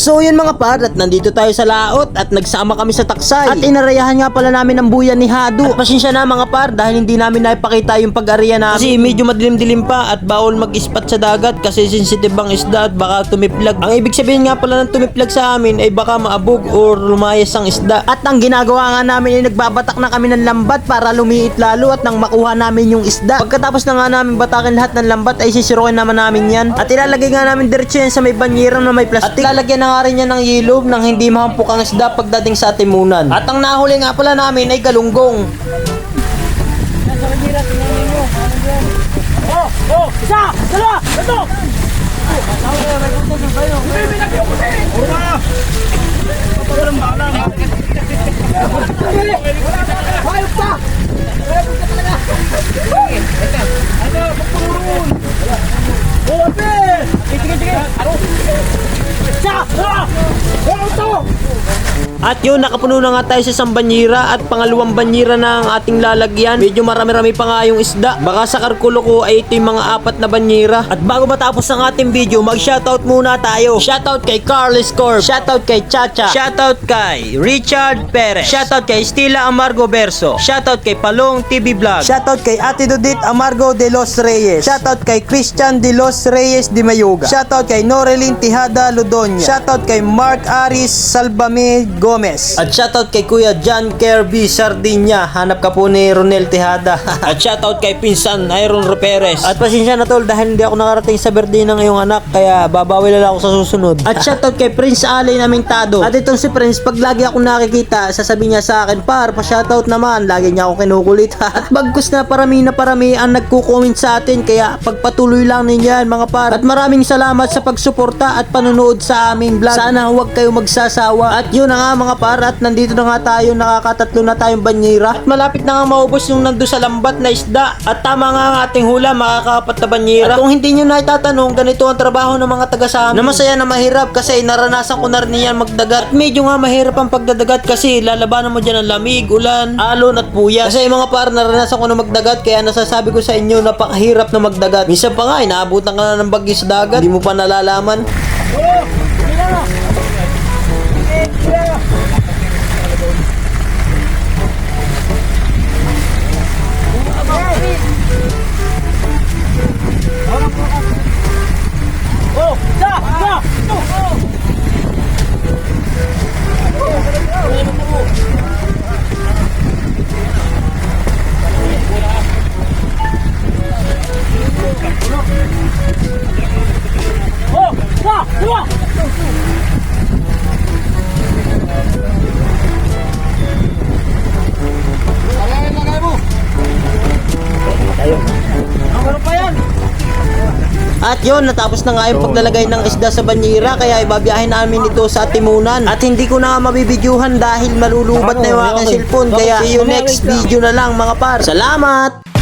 So yun mga par, at nandito tayo sa laot at nagsama kami sa taksay. At inarayahan nga pala namin ang buyan ni Hado. At pasensya na mga par dahil hindi namin naipakita yung pag-ariya namin. Kasi medyo madilim-dilim pa at bawal mag-ispat sa dagat kasi sensitive ang isda at baka tumiplag. Ang ibig sabihin nga pala ng tumiplag sa amin ay baka maabog or lumayas ang isda. At ang ginagawa nga namin ay nagbabatak na kami ng lambat para lumiit lalo at nang makuha namin yung isda. Pagkatapos na nga namin batakin lahat ng lambat ay sisirokin naman namin yan. At ilalagay nga namin diretso yan sa may banyerang na may plastic. At lalagyan na nga rin yan ng hindi mahampok ang isda pagdating sa timunan. At ang nahuli nga pala namin ay galunggong. At yun, nakapuno na nga tayo sa isang banyira at pangalawang banyira na ang ating lalagyan. Medyo marami-rami pa nga yung isda. Baka sa karkulo ko ay ito yung mga apat na banyira. At bago matapos ang ating video, mag-shoutout muna tayo. Shoutout kay Carlos Corp. Shoutout kay Chacha. Shoutout kay Richard Perez. Shoutout kay Stila Amargo Verso. Shoutout kay Palong TV Vlog. Shoutout kay Ate Dudit Amargo de los Reyes. Shoutout kay Christian de los Reyes de Mayuga. Shoutout kay Norelin Tijada Ludonya. Shoutout kay Mark Aris Salvame Gomez. At shoutout kay Kuya John Kirby Sardinya. Hanap ka po ni Ronel Tejada. At shoutout kay Pinsan Iron Perez. At pasensya na tol dahil hindi ako nakarating sa birthday ng iyong anak kaya babawi na lang ako sa susunod. At shoutout kay Prince Ali naming Tado. At itong si Prince pag lagi ako nakikita sasabihin niya sa akin par pa shoutout naman lagi niya ako kinukulit. At bagkus na parami na parami ang nagko-comment sa atin kaya pagpatuloy lang ninyo yan mga par. At maraming salamat sa pagsuporta at panonood sa aming vlog. Sana huwag kayo magsasawa. At yun na nga mga par at nandito na nga tayo nakakatatlo na tayong banyera. At malapit na nga maubos yung nando sa lambat na isda. At tama nga ang ating hula makakapat na banyera. At kung hindi nyo na itatanong ganito ang trabaho ng mga taga sa amin. Na masaya na mahirap kasi naranasan ko na rin yan magdagat. At medyo nga mahirap ang pagdadagat kasi lalabanan mo dyan ng lamig, ulan, alon at puya. Kasi mga par naranasan ko na magdagat kaya nasasabi ko sa inyo napakahirap na magdagat. Minsan pa nga inaabutan ka na ng bagyo sa dagat. Hindi mo pa nalalaman. At yun, natapos na nga yung paglalagay ng isda sa banyera kaya ibabiyahin namin ito sa Timunan. At hindi ko na nga mabibidyuhan dahil malulubat na yung aking cellphone kaya see you next video na lang mga par. Salamat!